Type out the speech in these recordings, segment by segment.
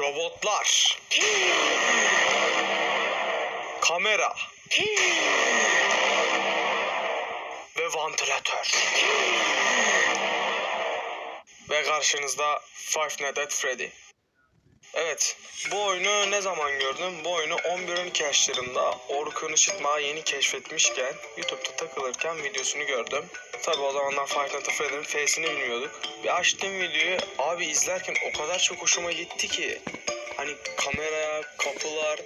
Robotlar. Kamera. Ve vantilatör. Ve karşınızda Five Nights at Freddy. Evet, bu oyunu ne zaman gördüm? Bu oyunu 11-12 yaşlarında Orkun Işıtma yeni keşfetmişken YouTube'da takılırken videosunu gördüm. Tabi o zamanlar Five Nights at Freddy'nin face'ini bilmiyorduk. Bir açtım videoyu, abi izlerken o kadar çok hoşuma gitti ki. Hani kamera, kapılar,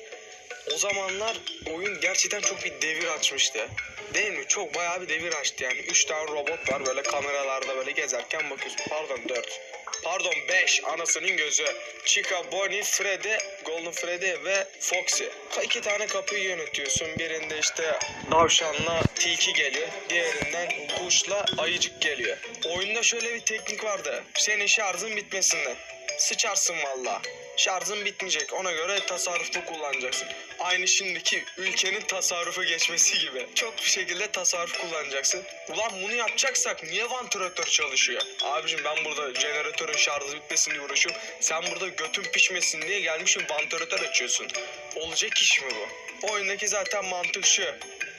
o zamanlar oyun gerçekten çok bir devir açmıştı. Değil mi? Çok bayağı bir devir açtı yani. 3 tane robot var böyle kameralarda böyle gezerken bakıyorsun. Pardon 4. Pardon 5 anasının gözü. Chica, Bonnie, Freddy, Golden Freddy ve Foxy. İki tane kapıyı yönetiyorsun. Birinde işte tavşanla tilki geliyor. Diğerinden kuşla ayıcık geliyor. Oyunda şöyle bir teknik vardı. Senin şarjın bitmesinden. Sıçarsın valla. Şarjın bitmeyecek. Ona göre tasarruflu kullanacaksın. Aynı şimdiki ülkenin tasarrufu geçmesi gibi. Çok bir şekilde tasarruf kullanacaksın. Ulan bunu yapacaksak niye vantilatör çalışıyor? Abicim ben burada jeneratörün şarjı bitmesin diye uğraşıyorum. Sen burada götün pişmesin diye gelmişsin vantilatör açıyorsun. Olacak iş mi bu? Oyundaki zaten mantık şu.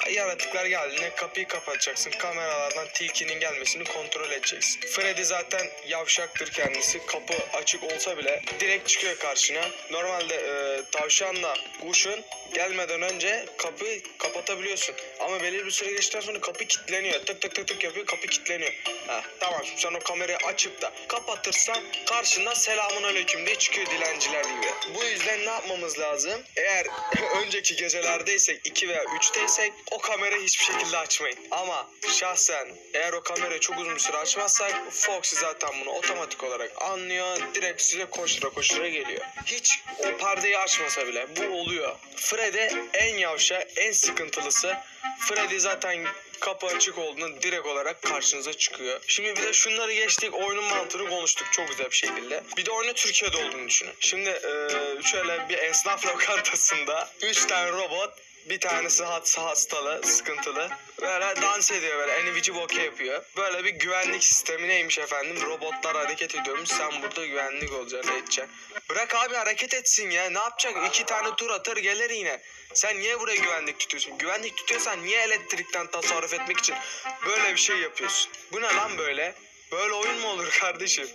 Yaratıklar geldiğinde kapıyı kapatacaksın. Kameralardan tilkinin gelmesini kontrol edeceksin. Freddy zaten yavşaktır kendisi. Kapı açık olsa bile direkt çıkıyor karşına. Normalde e, tavşanla kuşun gelmeden önce kapıyı kapatabiliyorsun. Ama belirli bir süre geçtikten sonra kapı kilitleniyor. Tık tık tık tık yapıyor kapı kilitleniyor. Heh, tamam sen o kamerayı açıp da kapatırsan karşından selamun aleyküm diye çıkıyor dilenciler gibi. Bu yüzden ne yapmamız lazım? Eğer önceki gecelerdeysek 2 veya 3'teysek o kamerayı hiçbir şekilde açmayın. Ama şahsen eğer o kamerayı çok uzun bir süre açmazsak Foxy zaten bunu otomatik olarak anlıyor. Direkt size koştura koştura geliyor. Hiç o perdeyi açmasa bile bu oluyor. Freddy en yavşa, en sıkıntılısı. Freddy zaten kapı açık olduğunda direkt olarak karşınıza çıkıyor. Şimdi bir de şunları geçtik oyunun mantığını konuştuk çok güzel bir şekilde. Bir de oyunun Türkiye'de olduğunu düşünün. Şimdi şöyle bir esnaf lokantasında 3 tane robot bir tanesi hat- hastalı, sıkıntılı. Böyle dans ediyor böyle enivici boke yapıyor. Böyle bir güvenlik sistemi neymiş efendim? Robotlar hareket ediyormuş. Sen burada güvenlik olacaksın, edeceksin. Bırak abi hareket etsin ya. Ne yapacak? İki tane tur atar gelir yine. Sen niye buraya güvenlik tutuyorsun? Güvenlik tutuyorsan niye elektrikten tasarruf etmek için böyle bir şey yapıyorsun? Bu ne lan böyle? Böyle oyun mu olur kardeşim?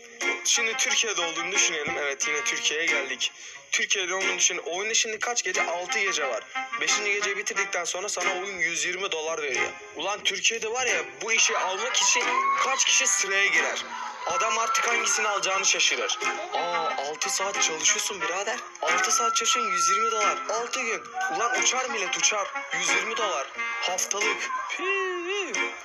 Şimdi Türkiye'de olduğunu düşünelim. Evet yine Türkiye'ye geldik. Türkiye'de olduğunu düşün. Oyunda şimdi kaç gece? 6 gece var. 5. geceyi bitirdikten sonra sana oyun 120 dolar veriyor. Ulan Türkiye'de var ya bu işi almak için kaç kişi sıraya girer? Adam artık hangisini alacağını şaşırır. Aa 6 saat çalışıyorsun birader. 6 saat çalışıyorsun 120 dolar. 6 gün. Ulan uçar millet uçar. 120 dolar. Haftalık. Pii.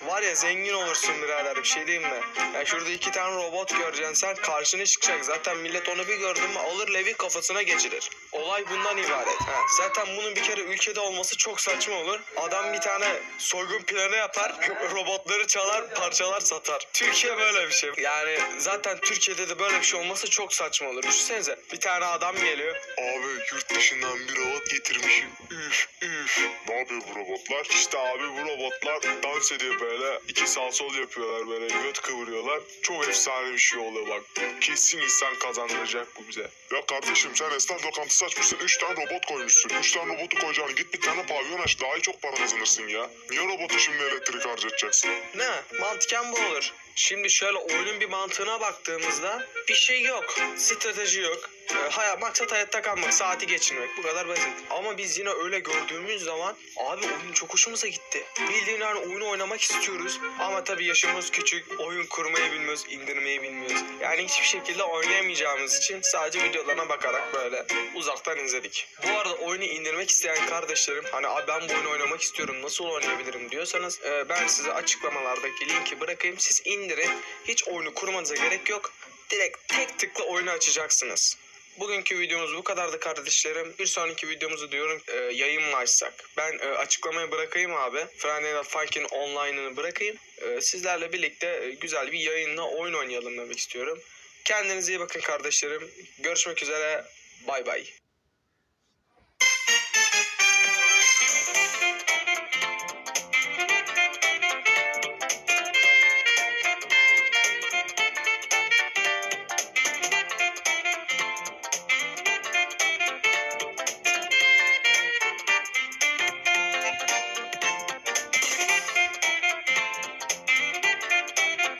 Var ya zengin olursun birader bir şey diyeyim mi? Ya şurada iki tane robot göreceksin sen karşına çıkacak. Zaten millet onu bir gördü mü alır levi kafasına geçirir. Olay bundan ibaret. Ha. Zaten bunun bir kere ülkede olması çok saçma olur. Adam bir tane soygun planı yapar. Robotları çalar parçalar satar. Türkiye böyle bir şey. Yani zaten Türkiye'de de böyle bir şey olması çok saçma olur. Düşünsenize bir tane adam geliyor. Abi yurt dışından bir robot getirmişim. Üf üf. Ne yapıyor bu robotlar? İşte abi bu robotlar dans ediyor böyle. İki sağ sol yapıyorlar böyle göt kıvırıyorlar. Çok efsane bir şey oluyor bak. Kesin insan kazandıracak bu bize. Ya kardeşim sen esnaf lokantası açmışsın. Üç tane robot koymuşsun. Üç tane robotu koyacaksın. Git bir tane pavyon aç. Daha iyi çok para kazanırsın ya. Niye robotu şimdi elektrik harcatacaksın? Ne? Mantıken bu olur. Şimdi şöyle oyunun bir mantığına baktığımızda bir şey yok. Strateji yok. Hayat, maksat hayatta kalmak, saati geçirmek. Bu kadar basit. Ama biz yine öyle gördüğümüz zaman abi oyun çok hoşumuza gitti. Bildiğin yani oyunu oynamak istiyoruz. Ama tabii yaşımız küçük. Oyun kurmayı bilmiyoruz, indirmeyi bilmiyoruz. Yani hiçbir şekilde oynayamayacağımız için sadece videolarına bakarak böyle uzaktan izledik. Bu arada oyunu indirmek isteyen kardeşlerim hani abi ben bu oyunu oynamak istiyorum nasıl oynayabilirim diyorsanız e, ben size açıklamalardaki linki bırakayım. Siz indirin. Hiç oyunu kurmanıza gerek yok. Direkt tek tıkla oyunu açacaksınız. Bugünkü videomuz bu kadardı kardeşlerim. Bir sonraki videomuzu diyorum e, yayın mı açsak? Ben e, açıklamaya bırakayım abi. Friday Night Funkin' online'ını bırakayım. E, sizlerle birlikte e, güzel bir yayınla oyun oynayalım demek istiyorum. Kendinize iyi bakın kardeşlerim. Görüşmek üzere. Bay bay.